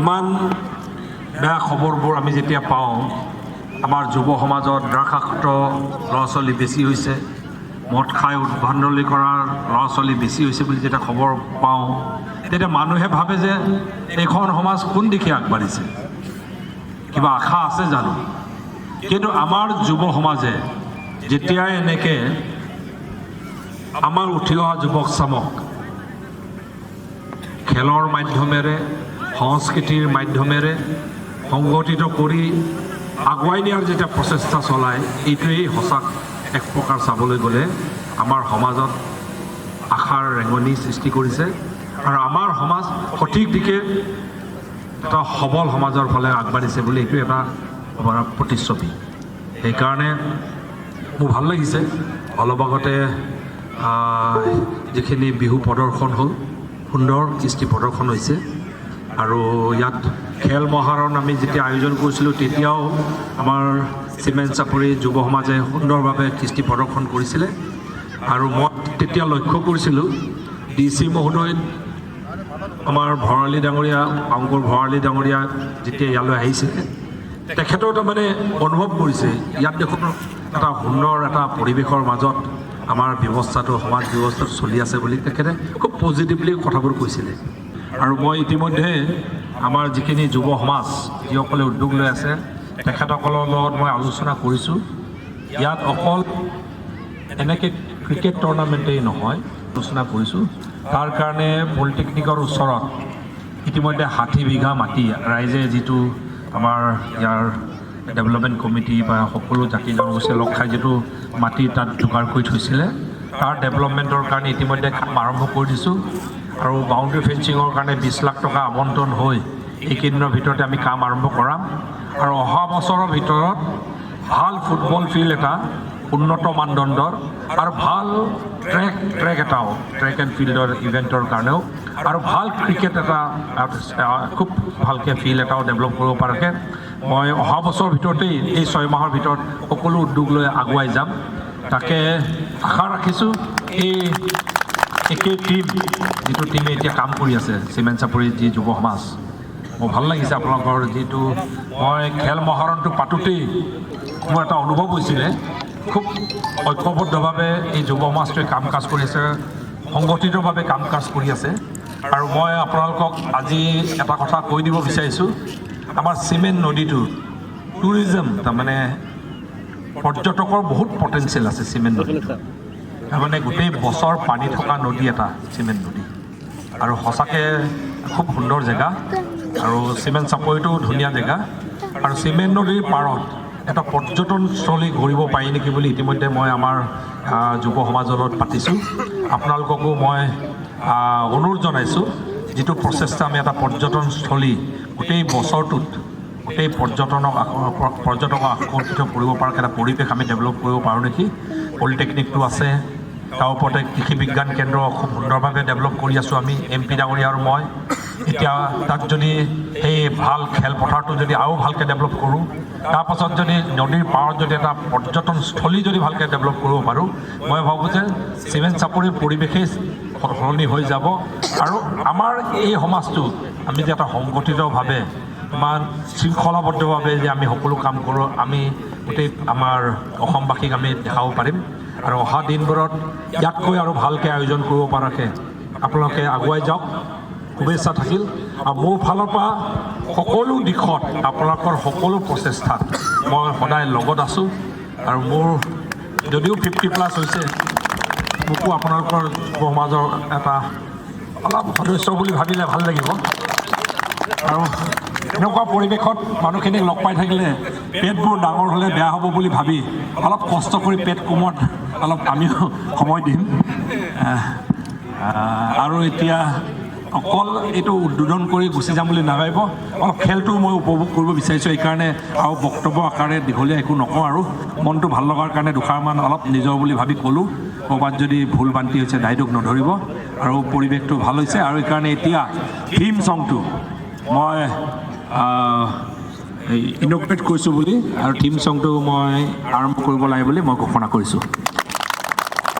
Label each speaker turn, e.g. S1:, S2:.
S1: ইমান বেয়া খবৰবোৰ আমি যেতিয়া পাওঁ, আমাৰ যুৱ সমাজত ড্ৰাগসাক্ত ল'ৰা ছোৱালী বেছি হৈছে, মদ খাই উদ্ভণ্ডলি কৰাৰ ল'ৰা ছোৱালী বেছি হৈছে বুলি যেতিয়া খবৰ পাওঁ, তেতিয়া মানুহে ভাবে যে এইখন সমাজ কোন দিশে আগবাঢ়িছে। কিবা আশা আছে জানো? কিন্তু আমাৰ যুৱ সমাজে যেতিয়াই এনেকৈ আমাৰ উঠি অহা যুৱক চামক খেলৰ মাধ্যমেৰে সংস্কৃতিৰ মাধ্যমেৰে সংগঠিত কৰি আগুৱাই নিয়াৰ যেতিয়া প্ৰচেষ্টা চলায়, এইটোৱেই সঁচা এক প্ৰকাৰ চাবলৈ গ'লে আমাৰ সমাজত আশাৰ ৰেঙনি সৃষ্টি কৰিছে। আৰু আমাৰ সমাজ সঠিক দিশে এটা সবল সমাজৰ ফালে আগবাঢ়িছে বুলি এইটো এটা আমাৰ প্ৰতিশ্ৰুতি সেইকাৰণে মোৰ ভালো লাগিছে। অলপ আগতে যিখিনি বিহু প্ৰদৰ্শন হ'ল, সুন্দৰ কৃষ্টি প্ৰদৰ্শন হৈছে। আৰু ইয়াত খেল মহাৰণ আমি যেতিয়া আয়োজন কৰিছিলোঁ, তেতিয়াও আমাৰ চিমেণ্ট চাপৰি যুৱ সমাজে সুন্দৰভাৱে কৃষ্টি প্ৰদৰ্শন কৰিছিলে। আৰু মই তেতিয়া লক্ষ্য কৰিছিলোঁ ডি চি মহোদয় আমাৰ ভৰালী ডাঙৰীয়া, অংকুৰ ভৰালী ডাঙৰীয়া যেতিয়া ইয়ালৈ আহিছিলে তেখেতেও তাৰমানে অনুভৱ কৰিছে, ইয়াত দেখোন এটা সুন্দৰ এটা পৰিৱেশৰ মাজত আমাৰ ব্যৱস্থাটো, সমাজ ব্যৱস্থাটো চলি আছে বুলি তেখেতে খুব পজিটিভলি কথাবোৰ কৈছিলে। আৰু মই ইতিমধ্যে আমাৰ যিখিনি যুৱ সমাজ যিসকলে উদ্যোগ লৈ আছে তেখেতসকলৰ লগত মই আলোচনা কৰিছোঁ। ইয়াত অকল এনেকৈ ক্ৰিকেট টুৰ্ণামেণ্টেই নহয় আলোচনা কৰিছোঁ। তাৰ কাৰণে পলিটেকনিকৰ ওচৰত ইতিমধ্যে ষাঠি বিঘা মাটি ৰাইজে যিটো আমাৰ ইয়াৰ ডেভেলপমেণ্ট কমিটি বা সকলো জাতি জনগোষ্ঠীয়ে লগ খাই যিটো মাটি তাত যোগাৰ কৰি থৈছিলে তাৰ ডেভেলপমেণ্টৰ কাৰণে ইতিমধ্যে কাম আৰম্ভ কৰি দিছোঁ। আৰু বাউণ্ডেৰী ফেঞ্চিঙৰ কাৰণে বিছ লাখ টকা আবণ্টন হৈ এইকেইদিনৰ ভিতৰতে আমি কাম আৰম্ভ কৰাম। আৰু অহা বছৰৰ ভিতৰত ভালো ফুটবল ফিল্ড এটা, উন্নত মানদণ্ডৰ আৰু ভালো ট্ৰেক ট্ৰেক এটাও, ট্ৰেক এণ্ড ফিল্ডৰ ইভেণ্টৰ কাৰণেও, আৰু ভালো ক্ৰিকেট এটা খুব ভালকৈ ফিল্ড এটাও ডেভেলপ কৰিব পৰাকৈ মই অহা বছৰৰ ভিতৰতেই, এই ছয় মাহৰ ভিতৰত সকলো উদ্যোগ লৈ আগুৱাই যাম। তাকে আশা ৰাখিছোঁ, এই একেই টীম যিটো টীমে এতিয়া কাম কৰি আছে চিমেণ্ট চাপৰিৰ যি যুৱ সমাজ, মোৰ ভালো লাগিছে আপোনালোকৰ যিটো, মই খেল মহাৰণটো পাতোঁতেই মোৰ এটা অনুভৱ হৈছিলে। খুব ঐক্যবদ্ধভাৱে এই যুৱ সমাজটোৱে কাম কাজ কৰি আছে, সংগঠিতভাৱে কাম কাজ কৰি আছে। আৰু মই আপোনালোকক আজি এটা কথা কৈ দিব বিচাৰিছোঁ। আমাৰ চিমেণ্ট নদীটো টুৰিজম তাৰমানে পৰ্যটকৰ বহুত পটেঞ্চিয়েল আছে চিমেণ্ট নদীটো তাৰমানে গোটেই বছৰ পানী থকা নদী এটা, চিমেণ্ট নদী। আৰু সঁচাকৈ খুব সুন্দৰ জেগা। আৰু চিমেণ্ট চাপৰিটোও ধুনীয়া জেগা। আৰু চিমেণ্ট নদীৰ পাৰত এটা পৰ্যটনস্থলী গঢ়িব পাৰি নেকি বুলি ইতিমধ্যে মই আমাৰ যুৱ সমাজৰ লগত পাতিছোঁ। আপোনালোককো মই অনুৰোধ জনাইছোঁ, যিটো প্ৰচেষ্টা আমি এটা পৰ্যটনস্থলী গোটেই বছৰটোত, গোটেই পৰ্যটনক পৰ্যটকক আকৰ্ষিত কৰিব পৰাকৈ এটা পৰিৱেশ আমি ডেভেলপ কৰিব পাৰোঁ নেকি? পলিটেকনিকটো আছে তাৰ ওপৰতে কৃষি বিজ্ঞান কেন্দ্ৰ খুব সুন্দৰভাৱে ডেভেলপ কৰি আছোঁ আমি, এম পি ডাঙৰীয়া আৰু মই। এতিয়া তাত যদি সেই ভালো খেলপথাৰটো যদি আৰু ভালকৈ ডেভেলপ কৰোঁ তাৰপাছত যদি নদীৰ পাৰত যদি এটা পৰ্যটনস্থলী যদি ভালকৈ ডেভেলপ কৰিব পাৰোঁ, মই ভাবোঁ যে চিমেণ্ট চাপৰিৰ পৰিৱেশেই সলনি হৈ যাব। আৰু আমাৰ এই সমাজটো, আমি যে এটা সংগঠিতভাৱে, ইমান শৃংখলাবদ্ধভাৱে যে আমি সকলো কাম কৰোঁ, আমি গোটেই আমাৰ অসমবাসীক আমি দেখাব পাৰিম। আৰু অহা দিনবোৰত ইয়াতকৈ আৰু ভালকৈ আয়োজন কৰিব পৰাকৈ আপোনালোকে আগুৱাই যাওক। শুভেচ্ছা থাকিল। আৰু মোৰ ফালৰ পৰা সকলো দিশত আপোনালোকৰ সকলো প্ৰচেষ্টাত মই সদায় লগত আছোঁ। আৰু মোৰ যদিও ফিফটি প্লাছ হৈছে মোকো আপোনালোকৰ যুৱ সমাজৰ এটা অলপ সদস্য বুলি ভাবিলে ভাল লাগিব। আৰু এনেকুৱা পৰিৱেশত মানুহখিনিক লগ পাই থাকিলে পেটবোৰ ডাঙৰ হ'লে বেয়া হ'ব বুলি ভাবি অলপ কষ্ট কৰি পেট কোমত অলপ আমিও সময় দিম। আৰু এতিয়া অকল এইটো উদ্বোধন কৰি গুচি যাম বুলি নাভাবিব অলপ খেলটো মই উপভোগ কৰিব বিচাৰিছোঁ এইকাৰণে আৰু বক্তব্য আকাৰে দীঘলীয়া একো নকওঁ আৰু। মনটো ভাল লগাৰ কাৰণে দুষাৰমান অলপ নিজৰ বুলি ভাবি ক'লোঁ ক'ৰবাত যদি ভুল বান্তি হৈছে দায়িত্বক নধৰিব আৰু পৰিৱেশটো ভাল হৈছে আৰু এইকাৰণে এতিয়া থিম ছংটো মই ইনগ্ৰেট কৰিছোঁ বুলি আৰু থিম ছংটো মই আৰম্ভ কৰিব লাগে বুলি মই ঘোষণা কৰিছোঁ।